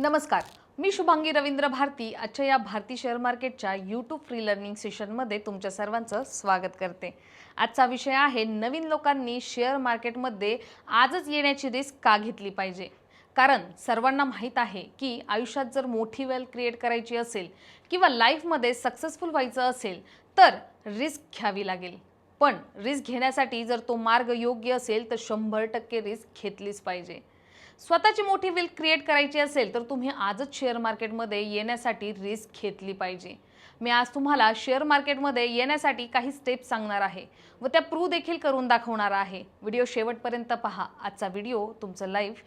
नमस्कार. मी शुभांगी रवींद्र भारती. आजच्या या भारती शेअर मार्केटच्या यूट्यूब फ्री लर्निंग सेशनमध्ये तुमच्या सर्वांचं स्वागत करते. आजचा विषय आहे नवीन लोकांनी शेअर मार्केटमध्ये आजच येण्याची रिस्क का घेतली पाहिजे? कारण सर्वांना माहीत आहे की आयुष्यात जर मोठी वेल्थ क्रिएट करायची असेल किंवा लाईफमध्ये सक्सेसफुल व्हायचं असेल तर रिस्क घ्यावी लागेल. पण रिस्क घेण्यासाठी जर तो मार्ग योग्य असेल तर शंभर टक्के रिस्क घेतलीच पाहिजे. स्वतःची मोठी वेल्थ क्रिएट करायची असेल तर तुम्ही आजच शेअर मार्केटमध्ये येण्यासाठी रिस्क घेतली पाहिजे. मी आज तुम्हाला शेअर मार्केटमध्ये येण्यासाठी काही स्टेप्स सांगणार आहे व त्या प्रू देखील करून दाखवणार आहे. व्हिडिओ शेवटपर्यंत पहा. आजचा व्हिडिओ तुमचं लाईफ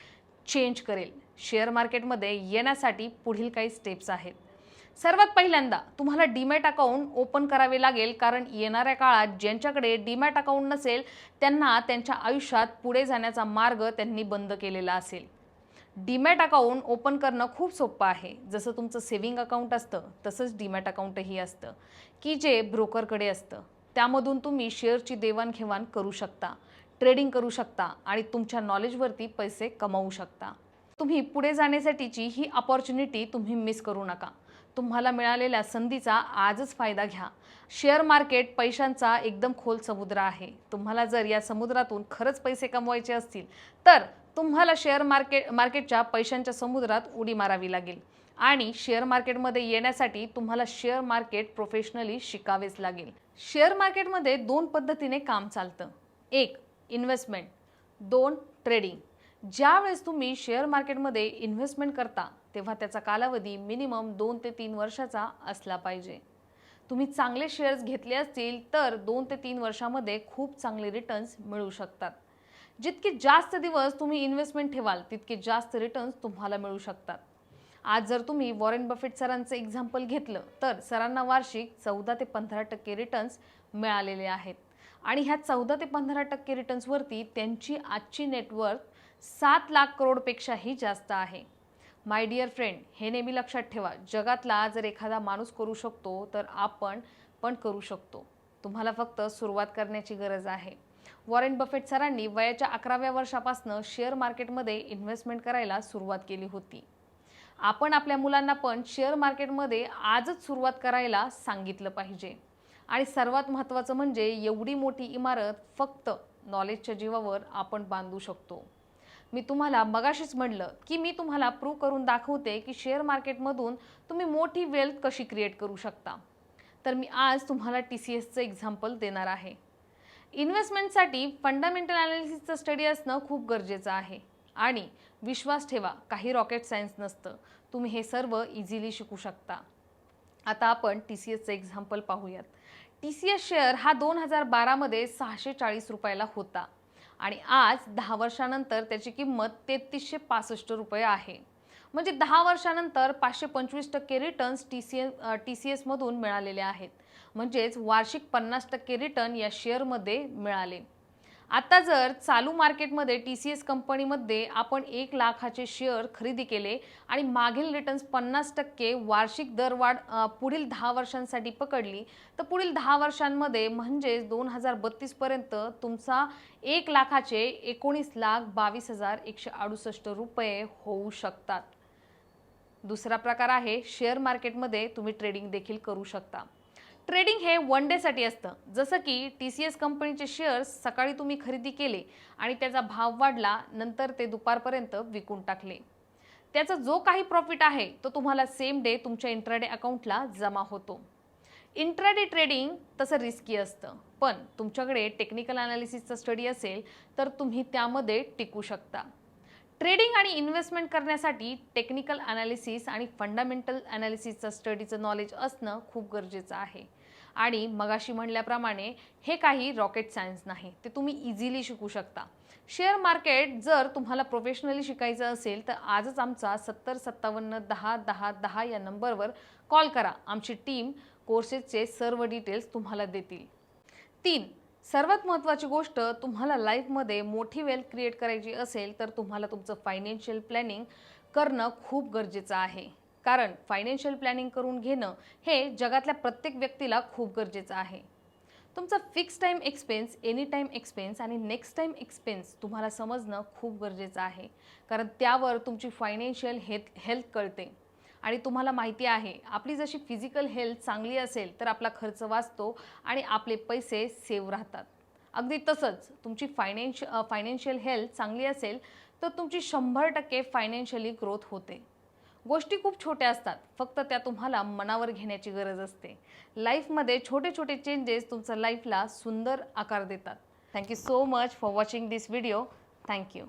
चेंज करेल. शेअर मार्केटमध्ये येण्यासाठी पुढील काही स्टेप्स आहेत. सर्वात पहिल्यांदा तुम्हाला डीमॅट अकाउंट ओपन करावे लागेल कारण येणाऱ्या काळात ज्यांच्याकडे डीमॅट अकाउंट नसेल त्यांना त्यांच्या आयुष्यात पुढे जाण्याचा मार्ग त्यांनी बंद केलेला असेल. डीमॅट अकाउंट ओपन करणं खूप सोपं आहे. जसं तुमचं सेव्हिंग अकाउंट असतं तसंच डीमॅट अकाउंटही असतं. की जे ब्रोकरकडे असतं त्यामधून तुम्ही शेअरची देवाणघेवाण करू शकता ट्रेडिंग करू शकता आणि तुमच्या नॉलेजवरती पैसे कमावू शकता. तुम्ही पुढे जाण्यासाठीची ही अपॉर्च्युनिटी तुम्ही मिस करू नका. तुम्हाला मिळालेल्या संधीचा आजच फायदा घ्या. शेअर मार्केट पैशांचा एकदम खोल समुद्र आहे. तुम्हाला जर या समुद्रातून खरंच पैसे कमवायचे असतील तर तुम्हाला शेअर मार्केट मार्केटच्या पैशांच्या समुद्रात उडी मारावी लागेल. आणि शेअर मार्केटमध्ये येण्यासाठी तुम्हाला शेअर मार्केट प्रोफेशनली शिकावेच लागेल. शेअर मार्केटमध्ये दोन पद्धतीने काम चालतं. एक इन्व्हेस्टमेंट. दोन ट्रेडिंग. ज्यावेळेस तुम्ही शेअर मार्केटमध्ये इन्व्हेस्टमेंट करता तेव्हा त्याचा कालावधी मिनिमम दोन ते तीन वर्षाचा असला पाहिजे. तुम्ही चांगले शेअर्स घेतले असतील तर दोन ते तीन वर्षामध्ये खूप चांगले रिटर्न्स मिळू शकतात. जितके जास्त दिवस तुम्ही इन्व्हेस्टमेंट ठेवाल तितके जास्त रिटर्न्स तुम्हाला मिळू शकतात. आज जर तुम्ही वॉरेन बफेट सरांचं एक्झाम्पल घेतलं तर सरांना वार्षिक चौदा ते पंधरा टक्के रिटर्न्स मिळालेले आहेत. आणि ह्या चौदा ते पंधरा टक्के रिटर्न्सवरती त्यांची आजची नेटवर्क सात लाख करोडपेक्षाही जास्त आहे. माय डिअर फ्रेंड हे नेहमी लक्षात ठेवा. जगातला जर एखादा माणूस करू शकतो तर आपण पण करू शकतो. तुम्हाला फक्त सुरुवात करण्याची गरज आहे. वॉरेन बफेट सरांनी वयाच्या अकराव्या वर्षापासून शेअर मार्केटमध्ये इन्व्हेस्टमेंट करायला सुरुवात केली होती. आपण आपल्या मुलांना पण शेअर मार्केटमध्ये आजच सुरुवात करायला सांगितलं पाहिजे. आणि सर्वात महत्त्वाचं म्हणजे एवढी मोठी इमारत फक्त नॉलेजच्या जीवावर आपण बांधू शकतो. मी तुम्हाला मगाशीच म्हणलं की मी तुम्हाला प्रूव्ह करून दाखवते की शेअर मार्केटमधून तुम्ही मोठी वेल्थ कशी क्रिएट करू शकता. तर मी आज तुम्हाला टी सी एसचं एक्झाम्पल देणार आहे. इन्व्हेस्टमेंटसाठी फंडामेंटल अनालिसिसचं स्टडी असणं खूप गरजेचं आहे. आणि विश्वास ठेवा काही रॉकेट सायन्स नसतं. तुम्ही हे सर्व इझिली शिकू शकता. आता आपण टी सी एसचं एक्झाम्पल पाहूयात. टी सी एस शेअर हा दोन हजार बारामध्ये सहाशे चाळीस रुपयाला होता. आणि आज दहा वर्षानंतर त्याची किंमत तेहतीसशे पासष्ट रुपये आहे. म्हणजे दहा वर्षानंतर पाचशे पंचवीस टक्के returns T C S T C एसमधून मिळालेले आहेत. म्हणजेच वार्षिक पन्नास टक्के रिटर्न या शेअरमध्ये मिळाले. आता जर चालू मार्केटमध्ये टी सी एस कंपनीमध्ये आपण एक लाखाचे शेअर खरेदी केले आणि मागील रिटर्न्स पन्नास टक्के वार्षिक दरवाढ पुढील दहा वर्षांसाठी पकडली तर पुढील दहा वर्षांमध्ये म्हणजेच दोन हजार बत्तीसपर्यंत तुमचा एक लाखाचे एकोणीस लाख बावीस हजार एकशे अडुसष्ट रुपये होऊ शकतात. दुसरा प्रकार आहे शेअर मार्केटमध्ये तुम्ही ट्रेडिंग देखील करू शकता. ट्रेडिंग हे वन डेसाठी असतं. जसं की टी सी एस कंपनीचे शेअर्स सकाळी तुम्ही खरेदी केले आणि त्याचा भाव वाढला नंतर ते दुपारपर्यंत विकून टाकले. त्याचा जो काही प्रॉफिट आहे तो तुम्हाला सेम डे तुमच्या इंट्राडे अकाउंटला जमा होतो. इंट्राडे ट्रेडिंग तसं रिस्की असतं पण तुमच्याकडे टेक्निकल अनालिसिसचा स्टडी असेल तर तुम्ही त्यामध्ये टिकू शकता. ट्रेडिंग आणि इन्व्हेस्टमेंट करण्यासाठी टेक्निकल अनालिसिस आणि फंडामेंटल अनालिसिसचं स्टडीचं नॉलेज असणं खूप गरजेचं आहे. आणि मगाशी म्हणल्याप्रमाणे हे काही रॉकेट सायन्स नाही ते तुम्ही इझिली शिकू शकता. शेअर मार्केट जर तुम्हाला प्रोफेशनली शिकायचं असेल तर आजच आमचा सत्तर सत्तावन्न दहा दहा दहा या नंबरवर कॉल करा. आमची टीम कोर्सेसचे सर्व डिटेल्स तुम्हाला देतील. तीन सर्वात महत्त्वाची गोष्ट तुम्हाला लाईफमध्ये मोठी वेल्थ क्रिएट करायची असेल तर तुम्हाला तुमचं फायनान्शियल प्लॅनिंग करणं खूप गरजेचं आहे. कारण फायनान्शियल प्लॅनिंग करून घेणं हे जगातल्या प्रत्येक व्यक्तीला खूप गरजेचं आहे. तुमचा fix time expense any time expense आणि नेक्स्ट टाईम एक्सपेन्स तुम्हाला समजणं खूप गरजेचं आहे. कारण त्यावर तुमची फायनान्शियल हेल्थ हेल्थ कळते. आणि तुम्हाला माहिती आहे आपली जशी फिजिकल हेल्थ चांगली असेल तर आपला खर्च वाचतो आणि आपले पैसे सेव राहतात. अगदी तसंच तुमची फायनान्श फायनान्शियल हेल्थ चांगली असेल तर तुमची शंभर टक्के फायनान्शियली ग्रोथ होते. गोष्टी खूप छोट्या असतात फक्त त्या तुम्हाला मनावर घेण्याची गरज असते. लाईफमध्ये छोटे छोटे चेंजेस तुमच्या लाईफला सुंदर आकार देतात. Thank you so much for watching this video thank you